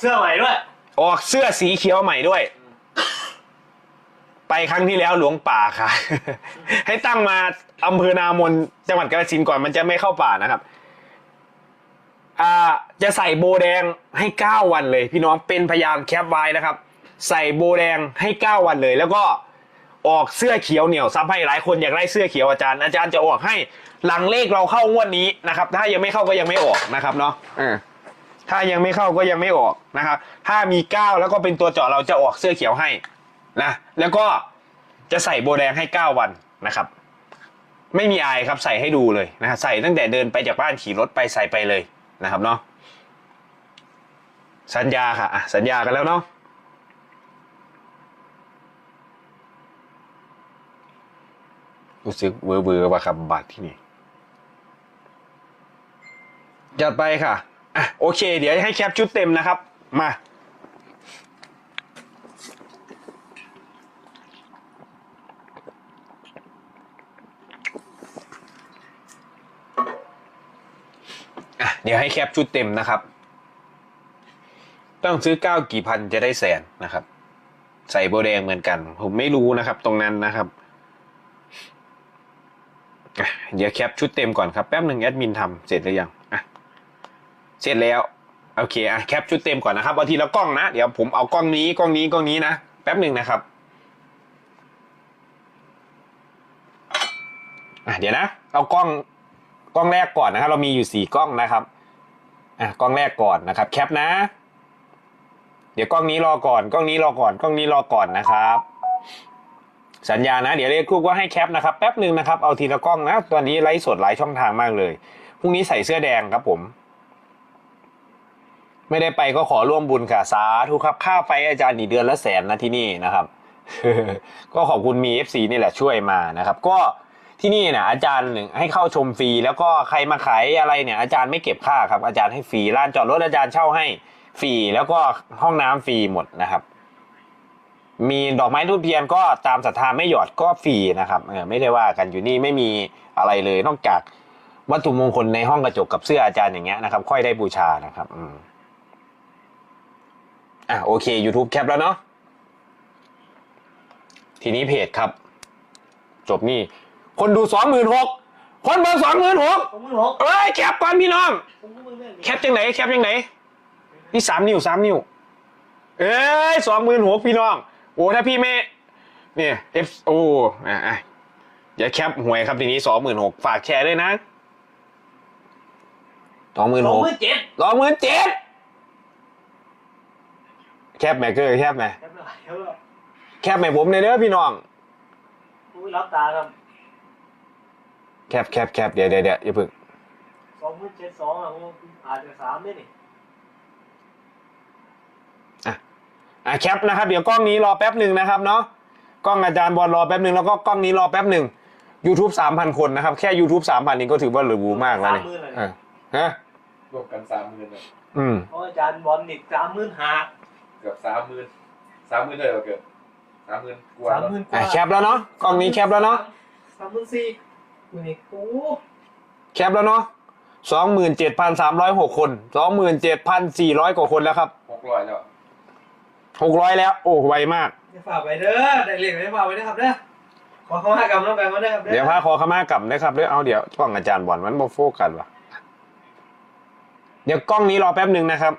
เสื้อใหม่ด้วย ออกเสื้อสีเขียวใหม่ด้วย ไปครั้งที่แล้วหลวงป่าค่ะ ให้ตั้งมาอำเภอนามนจังหวัดกาฬสินธุ์ก่อนมันจะไม่เข้าป่านะครับ อ่าจะใส่โบแดงให้เก้าวันเลย พี่น้องเป็นพยานแคปไว้นะครับ ใส่โบแดงให้เก้าวันเลย แล้วก็ออกเสื้อเขียวเหนียวซับให้หลายคนอยากได้เสื้อเขียวอาจารย์อาจารย์จะออกให้หลังเลขเราเข้างวดนี้นะครับ ถ้ายังไม่เข้าก็ยังไม่ออกนะครับเนาะเออ ถ้ายังไม่เข้าก็ยังไม่ออกนะครับ ถ้ามีเก้าแล้วก็เป็นตัวเจาะเราจะออกเสื้อเขียวให้นะแล้วก็จะใส่โบแดงให้เก้าวันนะครับ ไม่มีอายครับใส่ให้ดูเลยนะฮะใส่ตั้งแต่เดินไปจากบ้านขี่รถไปใส่ไปเลยนะครับเนาะสัญญาค่ะสัญญากันแล้วเนาะรู้สึกเวอร์เวอร์ว่าครับบัตรที่นี่จัดไปค่ะ อะโอเค เดี๋ยวให้แคปชุดเต็มนะครับ มาเดี๋ยวให้แคปชุดเต็มนะครับ ต้องซื้อเก้ากี่พันจะได้แสนนะครับ ใส่โบแดงเหมือนกัน ผมไม่รู้นะครับ ตรงนั้นนะครับ เดี๋ยวแคปชุดเต็มก่อนครับ แป๊บหนึ่งแอดมินทำเสร็จหรือยังอะ เสร็จแล้วโอเคอะแคปชุดเต็มก่อนนะครับเอาทีละกล้องนะเดี๋ยวผมเอากล้องนี้กล้องนี้กล้องนี้นะแป๊บหนึ่งนะครับอะเดี๋ยวนะเอากล้องกล้องแรกก่อนนะครับ เรามีอยู่สี่กล้องนะครับอะกล้องแรกก่อนนะครับ แคปนะ เดี๋ยวกล้องนี้รอก่อนกล้องนี้รอก่อนกล้องนี้รอก่อนนะครับ สัญญานะ เดี๋ยวเรียกครูว่าให้แคปนะครับแป๊บหนึ่งนะครับเอาทีละกล้องนะตอนนี้ไลฟ์สดหลายช่องทางมากเลยพรุ่งนี้ใส่เสื้อแดงครับผม ไม่ได้ไปก็ขอร่วมบุญค่ะสาธุครับค่าไฟอาจารย์นี่เดือนละแสนนะที่นี่นะครับ ก็ขอบคุณมี FC นี่แหละช่วยมานะครับ ก็ที่นี่เนี่ยอาจารย์หนึ่งให้เข้าชมฟรี แล้วก็ใครมาขายอะไรเนี่ยอาจารย์ไม่เก็บค่าครับ อาจารย์ให้ฟรีร้านจอดรถอาจารย์เช่าให้ฟรีแล้วก็ห้องน้ำฟรีหมดนะครับ มีดอกไม้ทูบเทียนก็ตามศรัทธาไม่หยอดก็ฟรีนะครับเออไม่ได้ว่ากันอยู่นี่ไม่มีอะไรเลยนอกจากวัตถุมงคลในห้องกระจกกับเสื้ออาจารย์อย่างเงี้ยนะครับ ค่อยได้บูชานะครับ อืม อะโอเค YouTube แคปแล้วเนาะทีนี้เพจครับ จบนี่ คนดูสองหมื่นหกคนเบอร์สองหมื่นหกผมมือหกเอ้ยแคปก่อนพี่น้อง ผมมือเรื่องนี้แคปจังไหนแคปจังไหนนี่สามนิ้วสามนิ้ว เอ้ยสองหมื่นหกพี่น้อง โอ้ถ้าพี่ไม่เนี่ยเอฟโอ้อะอะอย่าแคปหวยครับทีนี้สองหมื่นหกฝากแชร์ด้วยนะสองหมื่นสอหงกหมื่นเจ็ด สองหมื่นเจ็ด แคปแม่เกอร์แคปแม่แคปเลยแคปเลยแคปแม่ผมในอยเด้อพี่น้องอุ้ยรับตาครับแคปแคปแคปเดี๋ยวเดี๋ยวเดี๋ยวอย่าเพึ่งสองหมื่นเจ็ดสองอะผมอาจจะสามได้นี่อะแคปนะครับ เดี๋ยวกล้องนี้รอแป๊บหนึ่งนะครับเนาะกล้องอาจารย์บอลรอแป๊บหนึ่งแล้วก็กล้องนี้รอแป๊บหนึ่ง YouTube สามพันคนนะครับ แค่ YouTube สามพันนี่ก็ถือว่าเหลือบูมากแล้วนี่เออฮะรวมกันสามหมื่นเลยอืมเพราะอาจารย์บอลนี่สามหมื่นห้า เกือบสามหมื่นสามหมื่นเลยเหรอเกือบสามหมื่นกว่าสามแล้วหมื่นกอะว่าแคปแล้วเนาะกล้องนี้แคปแล้วเนาะสามหมื่นสี่นี่โอ้แคปแล้วเนาะสองหมื่นเจ็ดพันสามร้อยหกคนสองหมื่นเจ็ดพันสี่ร้อยกว่าคนแล้วครับหกร้อยแล้วหกร้อยแล้วโอ้ไวมาก จะฝากไปเด้อได้เรียกได้ฝากไปนะครับเด้อขอเข้ามากำลังแบ่งมาเด้อครับเดี๋ยวพาขอขมากลับนะครับเดี๋ยวเอาเดี๋ยวกล้องอาจารย์บอลมันโมโฟกัสว่ะเดี๋ยวกล้องนี้รอแป๊บหนึ่งนะครับ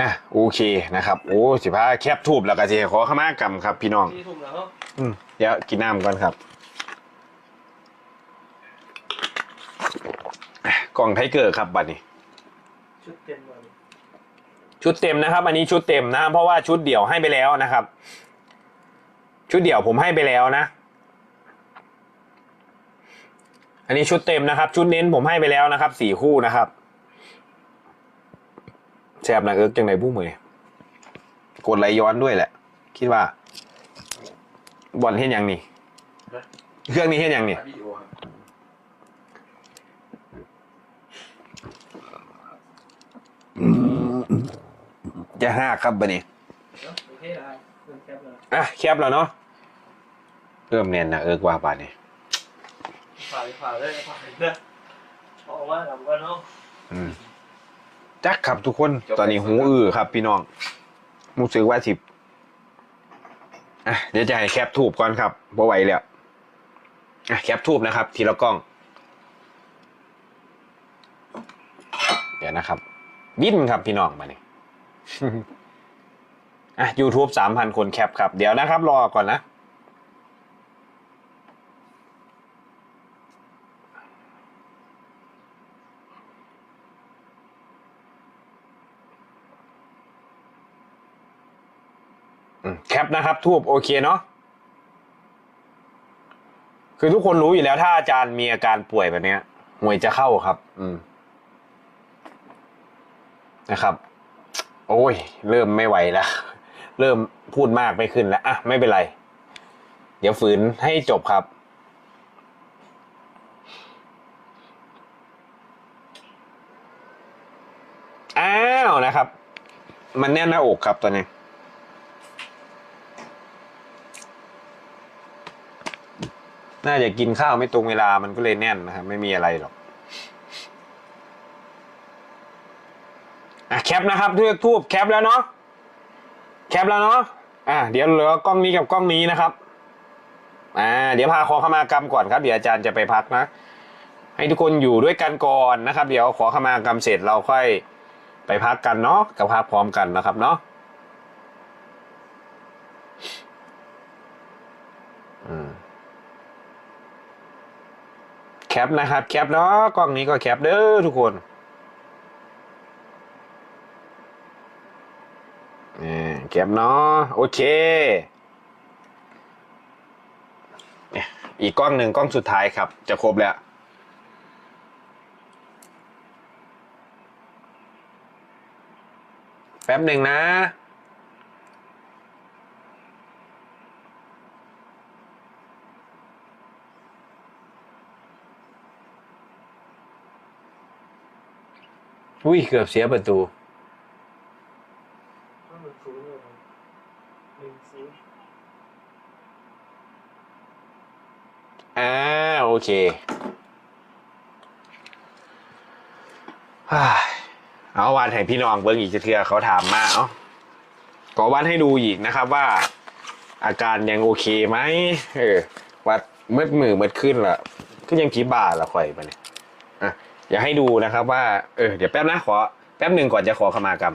อะโอเคนะครับ โอ้สิพาแคปทูบแล้วก็สิขอขมากรรมครับ พี่น้องที่ทุ่มแล้วเนาะอืมเดี๋ยวกินน้ำก่อนครับอะกล่องไทเกอร์ครับบัดนี้ ชุดเต็มเลยชุดเต็มนะครับ อันนี้ชุดเต็มนะ เพราะว่าชุดเดี่ยวให้ไปแล้วนะครับ ชุดเดี่ยวผมให้ไปแล้วนะ อันนี้ชุดเต็มนะครับ ชุดเน้นผมให้ไปแล้วนะครับสี่คู่นะครับ แซบนะเอิร์กจังไหนผู้มือ กดไหลย้อนด้วยแหละ คิดว่าบอลเห็นยังนี่ เครื่องนี้เห็นยังนี่ วิดีโอครับจะห้าครับบันนี้เนาะโอเคได้เริ่มแคปแล้วอะแคบแล้วเนาะเริ่มเนียนนะเอิกว่าบาดนี้ผ่านผ่านเลยผ่านเลยเพราะว่าทำก็เนาะอืม จักครับทุกคน ตอนนี้หูอื้อครับ พี่น้องมูสึกว่าสิบอะเดี๋ยวจะให้แคปทูบก่อนครับบ่ไหวแล้วอะแคปทูบนะครับ ทีละกล้อง เดี๋ยวนะครับ บินครับพี่น้องมาเนี่ยอะ YouTube สามพันคนแคปครับ เดี๋ยวนะครับ รอก่อนนะ ปนะครับ ทูบโอเคเนาะคือทุกคนรู้อยู่แล้วถ้าอาจารย์มีอาการป่วยแบบนี้หวยจะเข้าครับ อืมนะครับ โอ้ย เริ่มไม่ไหวแล้วเริ่มพูดมากไม่ขึ้นแล้วอะไม่เป็นไร เดี๋ยวฝืนให้จบครับ อ้าวนะครับ มันแน่นหน้าอกครับตอนนี้ น่าจะกินข้าวไม่ตรงเวลามันก็เลยแน่นนะครับไม่มีอะไรหรอกอะแคปนะครับทูบทูบแคปแล้วเนาะแคปแล้วเนาะอะเดี๋ยวเหลือกล้องนี้กับกล้องนี้นะครับอ่าเดี๋ยวพาขอขมากรรมก่อนครับเดี๋ยวอาจารย์จะไปพักนะ ให้ทุกคนอยู่ด้วยกันก่อนนะครับ เดี๋ยวขอขมากรรมเสร็จเราค่อยไปพักกันเนาะกับพักพร้อมกันนะครับเนาะอืม แคปนะครับแคปเนาะกล้องนี้ก็แคปเด้อทุกคนนี่เก็บเนาะโอเคเนี่ยอีกกล้องหนึ่งกล้องสุดท้ายครับ จะครบแล้วแป๊บหนึ่งนะ อุ้ยเกือบเสียประตูต้องมันสูงเลยหนึ่งศูนย์อ่าโอเคฮ่าเอาวันให้พี่น้องเบิ้งอีกจะเทือเขาถามมาเนาะก็วันให้ดูอีกนะครับว่า อาการยังโอเคไหมเออวัดเมื่อมือเมื่อขึ้นละก็ยังผีบ่าละข่อยไปเนี่ย อยากให้ดูนะครับว่าเออเดี๋ยวแป๊บนะขอแป๊บหนึ่งก่อนจะขอขมากรรม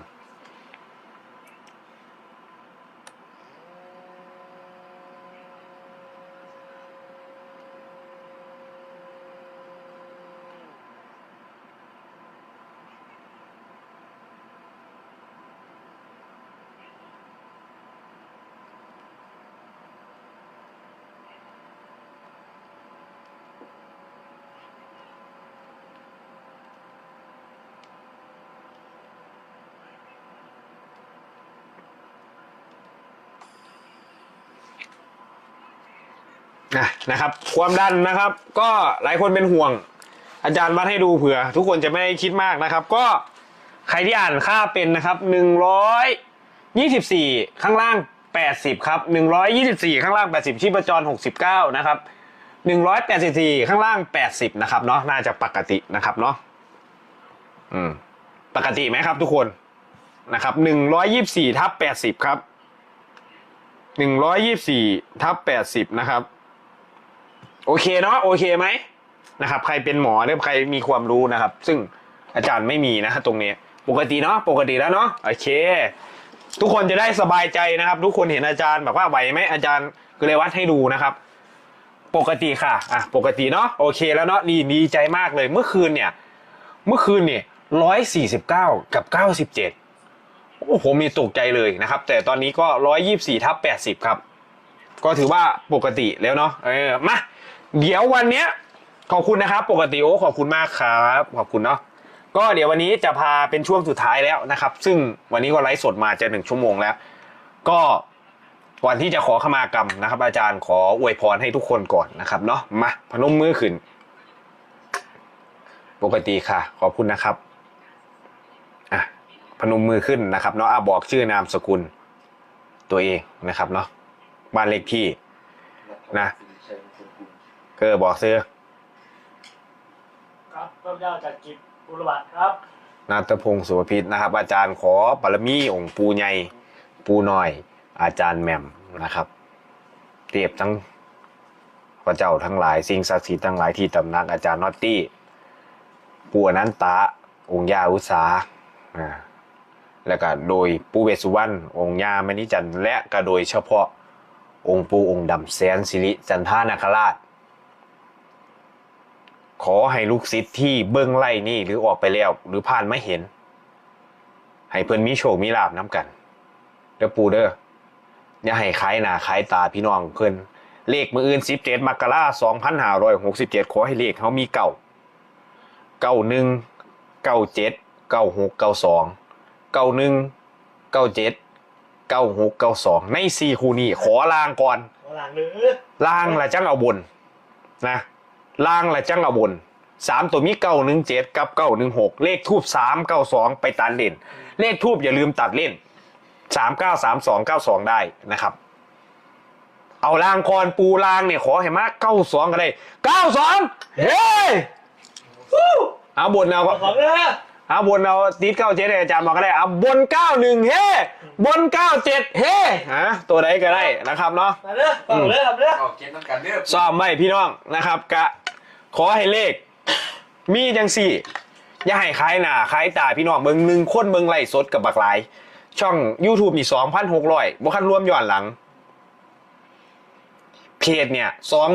นะนะครับ ความดันนะครับ ก็หลายคนเป็นห่วง อาจารย์วัดให้ดูเผื่อ ทุกคนจะไม่คิดมากนะครับ ก็ใครที่อ่านค่าเป็นนะครับหนึ่งร้อยยี่สิบสี่ข้างล่างแปดสิบครับหนึ่งร้อยยี่สิบสี่ข้างล่างแปดสิบชีพจรหกสิบเก้านะครับหนึ่งร้อยแปดสิบสี่ข้างล่างแปดสิบนะครับเนาะน่าจะปกตินะครับเนาะอืมปกติไหมครับทุกคนนะครับหนึ่งร้อยยี่สิบสี่ทับแปดสิบครับหนึ่งร้อยยี่สี่ทับแปดสิบนะครับ โอเคเนาะโอเคไหมนะครับ ใครเป็นหมอหรือใครมีความรู้นะครับ ซึ่งอาจารย์ไม่มีนะตรงนี้ ปกติเนาะปกติแล้วเนาะโอเค ทุกคนจะได้สบายใจนะครับ ทุกคนเห็นอาจารย์แบบว่าไหวไหมอาจารย์ก็เลยวัดให้ดูนะครับ ปกติค่ะอะปกติเนาะโอเคแล้วเนาะดีดีใจมากเลยเมื่อคืนเนี่ย เมื่อคืนเนี่ยร้อยสี่สิบเก้ากับเก้าสิบเจ็ดโอ้ผมมีตกใจเลยนะครับ แต่ตอนนี้ก็ร้อยยี่สี่ทับแปดสิบครับ ก็ถือว่าปกติแล้วเนาะเออมา เดี๋ยววันเนี้ยขอบคุณนะครับ ปกติโอ้ขอบคุณมากครับขอบคุณเนาะก็เดี๋ยววันนี้จะพาเป็นช่วงสุดท้ายแล้วนะครับ ซึ่งวันนี้ก็ไลฟ์สดมาจะหนึ่งชั่วโมงแล้ว ก็ก่อนที่จะขอขมากรรมนะครับ อาจารย์ขออวยพรให้ทุกคนก่อนนะครับเนาะมาพนมมือขึ้น ปกติค่ะ ขอบคุณนะครับอะพนมมือขึ้นนะครับเนาะอะบอกชื่อนามสกุลตัวเองนะครับเนาะบ้านเลขที่นะ ก็บอกซื้อครับต้นยาจากกิจบุรบัตรครับนาตพงศ์สุภพิษนะครับ อาจารย์ขอบารมีองค์ปูใหญ่ปูน้อย อาจารย์แหม่มนะครับเตียบทั้งพระเจ้าทั้งหลายสิ่งศักดิ์สิทธิ์ทั้งหลายที่ตำหนักอาจารย์นอตตี้ปูอนันตะองค์ย่าอุษาอ่าแล้วก็โดยปูเวสสุวรรณองค์ย่ามณิจันทร์และก็โดยเฉพาะองค์ปูองค์ดำแสนสิริจันทานาคราช ขอให้ลูกศิษย์ที่เบิ้งไล่นี่หรือออกไปแล้วหรือผ่านไม่เห็น ให้เพิ่นมีโชคมีลาบน้ำกันเด้อปูเด้ออย่าให้ขายหน้าขายตาพี่น้องเพิ่นเลขมืออื่นสิบเจ็ดมกราสองพันห้าร้อยหกสิบเจ็ดขอให้เลขเขามีเก่าเก้าหนึ่งเก้าเจ็ดเก้าหกเก้าสองเก้าหนึ่งเก้าเจ็ดเก้าหกเก้าสองในสี่คู่นี้ขอลางก่อนหัวหลังหรือล่างละจังเอาบนนะ ล่างละจังเอาบนสามตัวมีเก้าหนึ่งเจ็ดกับเก้าหนึ่งหกเลขทูบสามเก้าสองไปตัดเล่น เลขทูบอย่าลืมตัดเล่นสามเก้าสามสองเก้าสองได้นะครับ เอาล่างคอนปูล่างเนี่ยขอให้มากเก้าสองก็ได้เก้าสองเฮ้ยเอาบนเอาขอเด้อเอาบนเอาตีเก้าเจ็ดอาจารย์บอกก็ได้เอาบนเก้าหนึ่งเฮ้บนเก้าเจ็ดเฮ้ฮะตัวไหนก็ได้นะครับเนาะมาเด้อขอเด้อครับเด้อเอาเก็บน้ำกันเด้อซ้อมไว้พี่น้องนะครับกะ ขอให้เลข มีจังสี่ อย่าให้ขายหน้าขายตาพี่น้องเบิงหนึ่งคนเบิงไล่สดกับบักหลาย ช่อง YouTube นี่สองพันหกร้อยบ่คันรวมย้อนหลัง เพจเนี่ยสอง